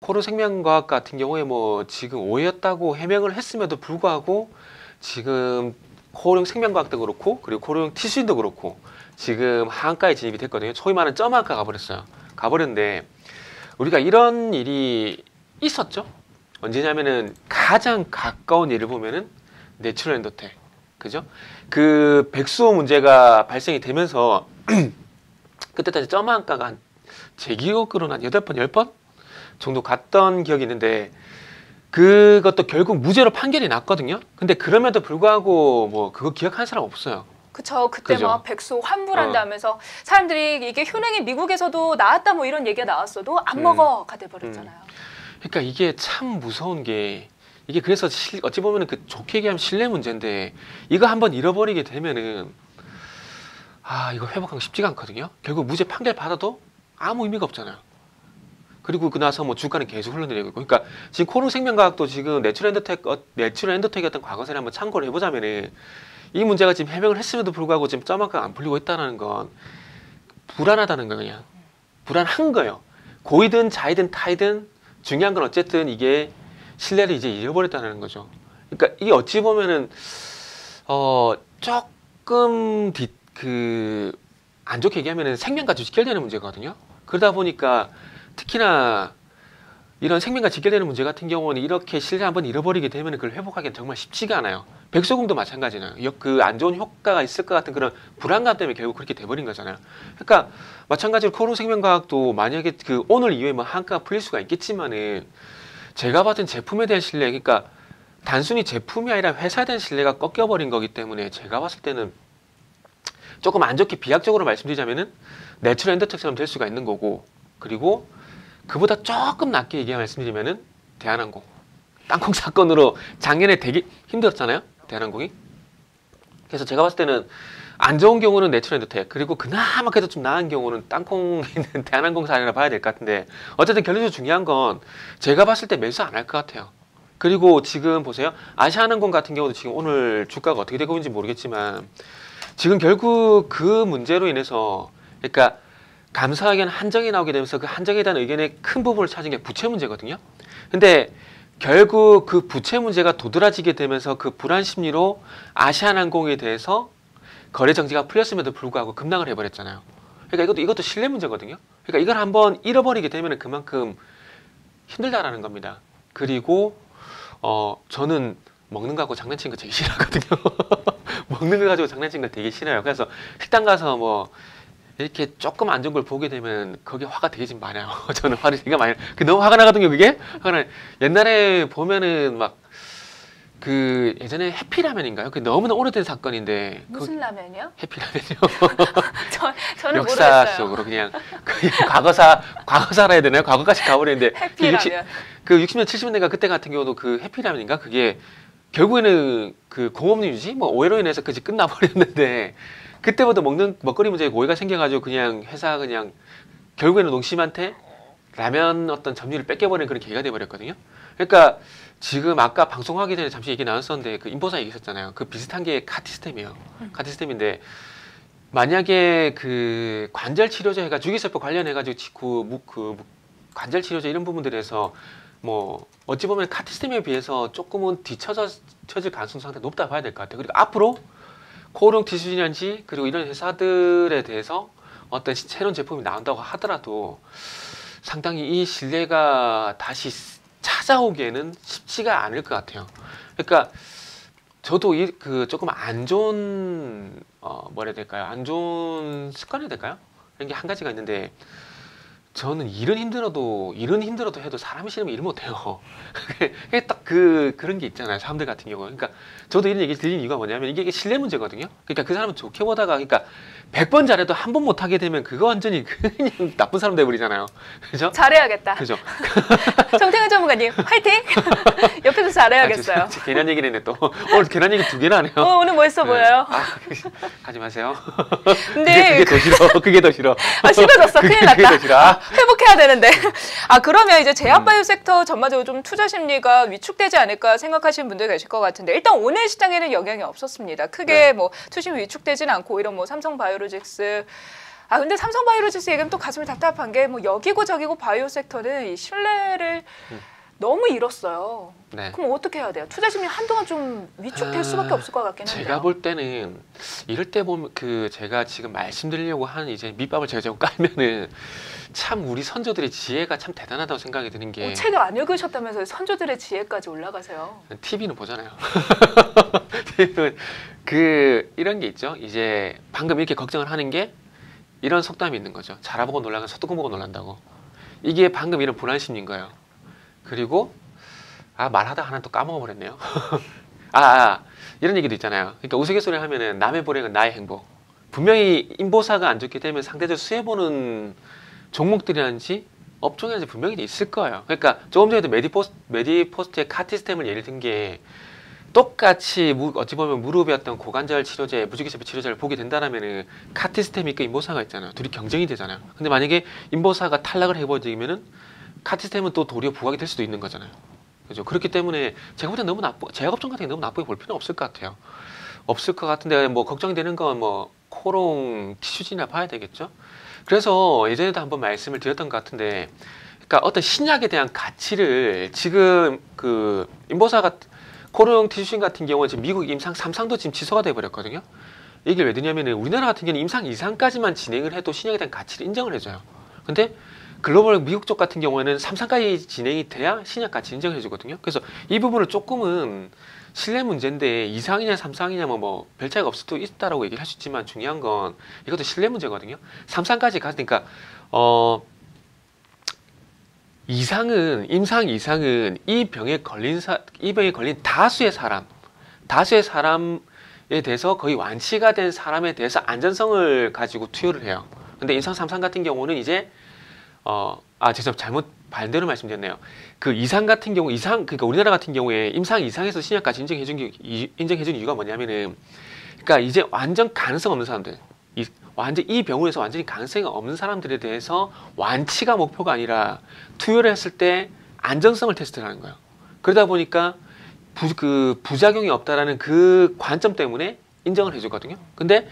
코르 생명과학 같은 경우에 뭐 지금 오해였다고 해명을 했음에도 불구하고 지금 코르 생명과학도 그렇고 그리고 코르 티슈도 그렇고 지금 하한가에 진입이 됐거든요. 소위 말하는 점한가 가버렸어요. 가버렸는데 우리가 이런 일이 있었죠. 언제냐면은 가장 가까운 예를 보면은 내추럴 엔더텍 그죠? 그 백수호 문제가 발생이 되면서 그때까지 점한가가 한 제 기억으로는 한 여덟 번, 열번 정도 갔던 기억이 있는데 그것도 결국 무죄로 판결이 났거든요. 근데 그럼에도 불구하고 뭐 그거 기억하는 사람 없어요. 그쵸. 그때 그죠. 막 백수 환불한다 어. 사람들이 이게 효능이 미국에서도 나왔다 뭐 이런 얘기가 나왔어도 안 음. 먹어가 돼버렸잖아요. 그러니까 이게 참 무서운 게 이게 그래서 실- 어찌 보면은 그 좋게 얘기하면 신뢰 문제인데 이거 한번 잃어버리게 되면은 아 이거 회복하기 쉽지가 않거든요. 결국 무죄 판결 받아도 아무 의미가 없잖아요. 그리고 그 나서 뭐 주가는 계속 흘러내리고. 그러니까 지금 코르 생명과학도 지금 내추럴 엔더텍 어, 내추럴 엔더텍이었던 과거사를 한번 참고를 해보자면은 이 문제가 지금 해명을 했음에도 불구하고 지금 점만큼 안 풀리고 있다는 건 불안하다는 거 그냥 불안한 거예요. 고이든 자이든 타이든 중요한 건 어쨌든 이게 신뢰를 이제 잃어버렸다는 거죠. 그러니까 이게 어찌 보면은 어 조금 그 안 좋게 얘기하면은 생명과 직결되는 문제거든요. 그러다 보니까 특히나 이런 생명과 직결되는 문제 같은 경우는 이렇게 신뢰 한번 잃어버리게 되면 그걸 회복하기는 정말 쉽지가 않아요. 백소공도 마찬가지잖아요. 그 안 좋은 효과가 있을 것 같은 그런 불안감 때문에 결국 그렇게 돼버린 거잖아요. 그러니까 마찬가지로 코로 생명과학도 만약에 그 오늘 이후에 뭐 한가가 풀릴 수가 있겠지만은 제가 받은 제품에 대한 신뢰, 그러니까 단순히 제품이 아니라 회사에 대한 신뢰가 꺾여버린 거기 때문에 제가 봤을 때는 조금 안 좋게 비약적으로 말씀드리자면은 내추럴 엔더텍처럼 될 수가 있는 거고 그리고 그보다 조금 낮게 얘기 말씀드리면은 대한항공. 땅콩 사건으로 작년에 되게 힘들었잖아요 대한항공이. 그래서 제가 봤을 때는 안 좋은 경우는 내추럴 엔더텍 그리고 그나마 그래도 좀 나은 경우는 땅콩에 있는 대한항공사를 봐야 될 것 같은데 어쨌든 결론적으로 중요한 건 제가 봤을 때 매수 안 할 것 같아요. 그리고 지금 보세요. 아시아항공 같은 경우도 지금 오늘 주가가 어떻게 되고 있는지 모르겠지만 지금 결국 그 문제로 인해서 그러니까 감사 의견 한정이 나오게 되면서 그 한정에 대한 의견의 큰 부분을 차진 게 부채 문제거든요. 근데 결국 그 부채 문제가 도드라지게 되면서 그 불안 심리로 아시아나항공에 대해서 거래 정지가 풀렸음에도 불구하고 급락을 해버렸잖아요. 그러니까 이것도 이것도 신뢰 문제거든요. 그러니까 이걸 한번 잃어버리게 되면 그만큼 힘들다라는 겁니다. 그리고 어 저는 먹는 거 하고 장난치는 거 되게 싫어하거든요. 먹는 거 가지고 장난치는 거 되게 싫어요. 그래서 식당 가서 뭐 이렇게 조금 안 좋은 걸 보게 되면 거기 화가 되게 좀 많아요. 저는 화를 되게 많이. 그 너무 화가 나거든요. 그게. 화가 나. 옛날에 보면은 막 그 예전에 해피라면인가요? 그 너무나 오래된 사건인데 그 무슨 라면이요? 해피라면이요. 저 저는 역사 모르겠어요. 속으로 그냥 그 과거사 과거사라 해야 되나요? 과거까지 가버리는데 그 60, 해피라면. 그 60년 70년대가 그때 같은 경우도 그 해피라면인가 그게 결국에는 그 공업용 유지 뭐 오해로 인해서 그지 끝나버렸는데 그때부터 먹는 먹거리 문제에 오해가 생겨가지고 그냥 회사 그냥 결국에는 농심한테 라면 어떤 점유율을 뺏겨버리는 그런 계기가 돼버렸거든요. 그러니까 지금 아까 방송하기 전에 잠시 얘기 나눴었는데 그 인보사 얘기했었잖아요. 그 비슷한 게 카티스템이에요. 카티스템인데 만약에 그 관절 치료제 해가 주기세포 관련해가지고 무- 그 관절 치료제 이런 부분들에서 뭐 어찌 보면 카티스템에 비해서 조금은 뒤쳐져 쳐질 가능성 상당히 높다 봐야 될 것 같아요. 그리고 앞으로 코롱 티슈진지 그리고 이런 회사들에 대해서 어떤 시- 새로운 제품이 나온다고 하더라도 상당히 이 신뢰가 다시 찾아오기에는 쉽지가 않을 것 같아요. 그러니까 저도 이 그 조금 안 좋은 어 뭐라 해야 될까요? 안 좋은 습관이 될까요? 이런 게 한 가지가 있는데 저는 일은 힘들어도 일은 힘들어도 해도 사람이 싫으면 일 못해요. 그게 딱 그 그런 게 있잖아요. 사람들 같은 경우. 그러니까 저도 이런 얘기 들린 이유가 뭐냐면 이게 신뢰 문제거든요. 그러니까 그 사람은 좋게 보다가 그러니까 100번 잘해도 한 번 못하게 되면 그거 완전히 그냥 나쁜 사람 돼버리잖아요. 그죠? 잘해야겠다. 그죠? 정태근 전문가님 화이팅! 옆에서 잘해야겠어요. 아, 저- 저 괜한 얘기를 했네 또. 오늘 괜한 얘기 두 개나 하네요. 어, 오늘 멋있어 네. 보여요. 아, 가지 마세요. 근데 그게, 그게 더 싫어. 그게 더 싫어. 아, 싫어졌어. 큰일 그게, 그게 났다. 더 싫어. 아, 회복해야 되는데. 아 그러면 이제 음. 제약바이오 섹터 전반적으로 좀 투자 심리가 위축되지 않을까 생각하시는 분들 계실 것 같은데 일단 오늘 시장에는 영향이 없었습니다. 크게 네. 뭐 투심 위축되진 않고 이런 뭐 삼성바이오 로직스 아 근데 삼성 바이오로직스 얘기하면 또 가슴이 답답한 게 뭐 여기고 저기고 바이오 섹터는 이 신뢰를 음. 너무 잃었어요. 네. 그럼 어떻게 해야 돼요? 투자 심리 한동안 좀 위축될 아, 수밖에 없을 것 같긴 한데요. 제가 볼 때는 이럴 때 보면 그 제가 지금 말씀드리려고 하는 이제 밑밥을 제가 자꾸 깔면은 참 우리 선조들의 지혜가 참 대단하다고 생각이 드는 게 어, 책을 안 읽으셨다면서요? 선조들의 지혜까지 올라가세요. TV는 보잖아요. TV는 그 이런 게 있죠. 이제 방금 이렇게 걱정을 하는 게 이런 속담이 있는 거죠. 자라보고 놀라면 소뚜껑 보고 놀란다고. 이게 방금 이런 불안 심리인 거예요. 그리고 아 말하다 하나 또 까먹어 버렸네요. 아, 아 이런 얘기도 있잖아요. 그러니까 우스갯소리 하면은 남의 불행은 나의 행복. 분명히 인보사가 안 좋게 되면 상대적으로 수혜 보는 종목들이라든지 업종이라든지 분명히 있을 거예요. 그러니까 조금 전에도 메디포스, 메디포스트의 카티스템을 예를 든 게 똑같이 무- 어찌 보면 무릎이었던 고관절 치료제, 무지개세포 치료제를 보게 된다라면은 카티스템이 있고 인보사가 있잖아요. 둘이 경쟁이 되잖아요. 근데 만약에 인보사가 탈락을 해버리면은 카티스템은 또 도리어 부각이 될 수도 있는 거잖아요. 그죠? 그렇기 때문에 제가 볼 때 너무 나쁘, 제약업종 같은 게 너무 나쁘게 볼 필요는 없을 것 같아요. 없을 것 같은데 뭐 걱정이 되는 건 뭐 코롱 티슈진이나 봐야 되겠죠. 그래서 예전에도 한번 말씀을 드렸던 것 같은데, 그러니까 어떤 신약에 대한 가치를 지금 그 인보사가 코롱 티슈진 같은 경우는 지금 미국 임상 3상도 지금 취소가 돼 버렸거든요. 이게 왜 되냐면은 우리나라 같은 경우는 임상 2상까지만 진행을 해도 신약에 대한 가치를 인정을 해줘요. 근데 글로벌 미국 쪽 같은 경우에는 3상까지 진행이 돼야 신약 가치 인정을 해주거든요. 그래서 이 부분을 조금은 신뢰 문제인데 2상이냐 3상이냐 뭐, 뭐 별 차이가 없을 수도 있다라고 얘기를 할 수 있지만 중요한 건 이것도 신뢰 문제거든요. 3상까지 갔으니까 어 이상은 임상 이상은 이 병에 걸린 사, 이 병에 걸린 다수의 사람, 다수의 사람에 대해서 거의 완치가 된 사람에 대해서 안전성을 가지고 투여를 해요. 근데 임상 3상 같은 경우는 이제 어, 아, 죄송합니다. 잘못 반대로 말씀드렸네요. 그 이상 같은 경우, 이상, 그러니까 우리나라 같은 경우에 임상 이상에서 신약까지 인정해준, 게- 이- 인정해 준 이유가 뭐냐면은, 그러니까 이제 완전 가능성 없는 사람들, 이, 완전 이 병원에서 완전히 가능성이 없는 사람들에 대해서 완치가 목표가 아니라 투여를 했을 때 안정성을 테스트를 하는 거예요. 그러다 보니까 부, 그 부작용이 없다라는 그 관점 때문에 인정을 해주거든요. 근데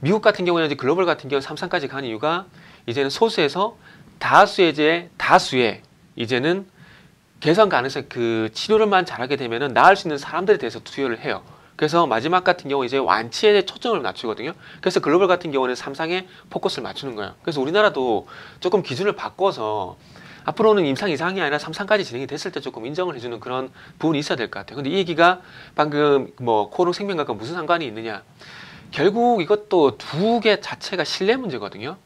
미국 같은 경우에는 이제 글로벌 같은 경우 3상까지 간 이유가 이제는 소수에서 다수의 이제 다수의 이제는 개선 가능성 그 치료를만 잘하게 되면은 나을 수 있는 사람들에 대해서 투여를 해요. 그래서 마지막 같은 경우 이제 완치에 초점을 맞추거든요. 그래서 글로벌 같은 경우는 삼상에 포커스를 맞추는 거예요. 그래서 우리나라도 조금 기준을 바꿔서 앞으로는 임상 이상이 아니라 삼상까지 진행이 됐을 때 조금 인정을 해주는 그런 부분이 있어야 될 것 같아요. 근데 이 얘기가 방금 뭐 코롱 생명과가 무슨 상관이 있느냐? 결국 이것도 두 개 자체가 신뢰 문제거든요.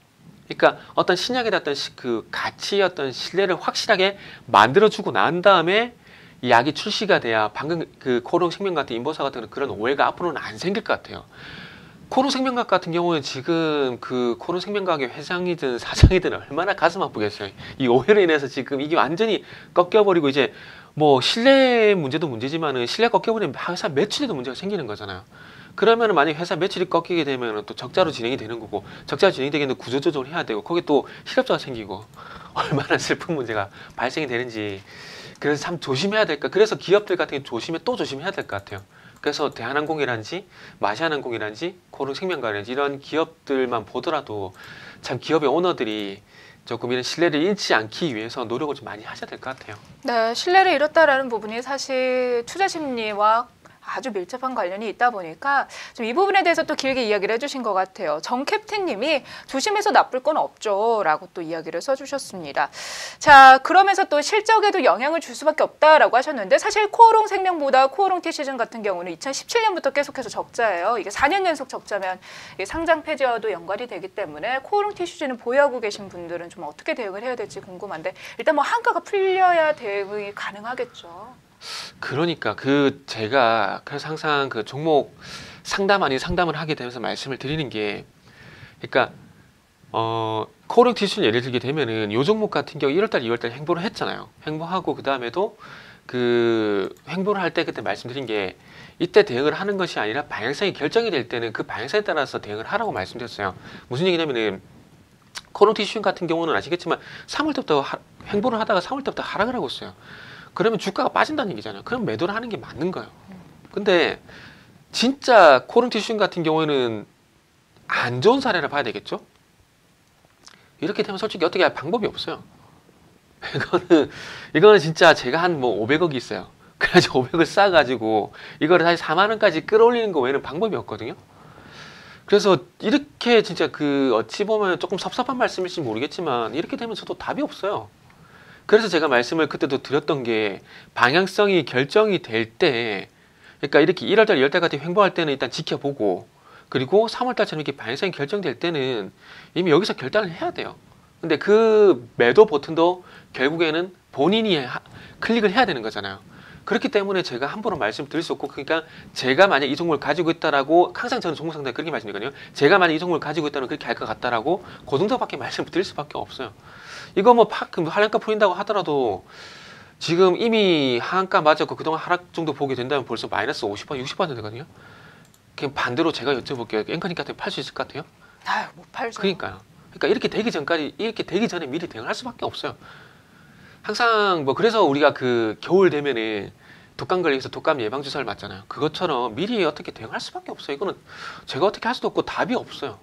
그러니까 어떤 신약에 어떤 시- 그 가치 어떤 신뢰를 확실하게 만들어주고 난 다음에 이 약이 출시가 돼야 방금 그 코롱 생명 같은 인보사 같은 그런 오해가 앞으로는 안 생길 것 같아요. 코롱 생명학 같은 경우는 지금 그 코롱 생명학의 회장이든 사장이든 얼마나 가슴 아프겠어요. 이 오해로 인해서 지금 이게 완전히 꺾여버리고 이제 뭐 신뢰 문제도 문제지만은 신뢰 꺾여버리면 회사 매출에도 문제가 생기는 거잖아요. 그러면은 만약 회사 매출이 꺾이게 되면은 또 적자로 진행이 되는 거고 적자로 진행이 되겠는데 구조 조정을 해야 되고 거기 또 실업자가 생기고 얼마나 슬픈 문제가 발생이 되는지 그래서 참 조심해야 될까 그래서 기업들 같은 게 조심해 또 조심해야 될 것 같아요. 그래서 대한항공이란지 마시아항공이란지 코롱생명과라든지 이런 기업들만 보더라도 참 기업의 오너들이 조금 이런 신뢰를 잃지 않기 위해서 노력을 좀 많이 하셔야 될 것 같아요. 네, 신뢰를 잃었다라는 부분이 사실 투자 심리와 아주 밀접한 관련이 있다 보니까 좀 이 부분에 대해서 또 길게 이야기를 해주신 것 같아요. 정 캡틴님이 조심해서 나쁠 건 없죠라고 또 이야기를 써주셨습니다. 자, 그러면서 또 실적에도 영향을 줄 수밖에 없다라고 하셨는데 사실 코오롱 생명보다 코오롱 티 시즌 같은 경우는 2017년부터 계속해서 적자예요. 이게 4년 연속 적자면 상장 폐지와도 연관이 되기 때문에 코오롱 티 시즌을 보유하고 계신 분들은 좀 어떻게 대응을 해야 될지 궁금한데 일단 뭐 한가가 풀려야 대응이 가능하겠죠. 그러니까 그 제가 그래서 항상 그 종목 상담 아닌 상담을 하게 되면서 말씀을 드리는 게 그러니까 어 코링 티슈 예를 들게 되면은 요 종목 같은 경우 1월달, 2월달 행보를 했잖아요. 행보하고 그 다음에도 그 행보를 할 때 그때 말씀드린 게 이때 대응을 하는 것이 아니라 방향성이 결정이 될 때는 그 방향성에 따라서 대응을 하라고 말씀드렸어요. 무슨 얘기냐면은 코롱 티슈 같은 경우는 아시겠지만 3월 때부터 하- 행보를 하다가 3월 때부터 하락을 하고 있어요. 그러면 주가가 빠진다는 얘기잖아요. 그럼 매도를 하는 게 맞는 거예요. 근데 진짜 코롱 티슈 같은 경우에는 안 좋은 사례를 봐야 되겠죠. 이렇게 되면 솔직히 어떻게 할 방법이 없어요. 이거는 이거는 진짜 제가 한 뭐 500억이 있어요. 그래가지고 500을 쌓아가지고 이거를 다시 4만 원까지 끌어올리는 거 외에는 방법이 없거든요. 그래서 이렇게 진짜 그 어찌 보면 조금 섭섭한 말씀일지 모르겠지만 이렇게 되면 저도 답이 없어요. 그래서 제가 말씀을 그때도 드렸던 게 방향성이 결정이 될 때, 그러니까 이렇게 1월달, 2월달 같은 횡보할 때는 일단 지켜보고, 그리고 3월달처럼 이렇게 방향성이 결정될 때는 이미 여기서 결단을 해야 돼요. 근데 그 매도 버튼도 결국에는 본인이 하- 클릭을 해야 되는 거잖아요. 그렇기 때문에 제가 함부로 말씀드릴 수 없고, 그러니까 제가 만약 이 종목을 가지고 있다라고 항상 저는 종목 상담 그렇게 말씀드리거든요. 제가 만약 이 종목을 가지고 있다면 그렇게 할 것 같다라고 그 정도밖에 말씀드릴 수밖에 없어요. 이거 뭐 파, 그 하한가 풀린다고 하더라도 지금 이미 하한가 맞았고 그동안 하락 정도 보게 된다면 벌써 마이너스 50% 60% 되거든요. 그냥 반대로 제가 여쭤볼게요. 앵커님한테 팔 수 있을 것 같아요? 아유, 못 팔죠. 그러니까요. 그러니까 이렇게 되기 전까지 이렇게 되기 전에 미리 대응할 수밖에 없어요. 항상 뭐 그래서 우리가 그 겨울 되면은 독감 걸려서 독감 예방 주사를 맞잖아요. 그것처럼 미리 어떻게 대응할 수밖에 없어요. 이거는 제가 어떻게 할 수도 없고 답이 없어요.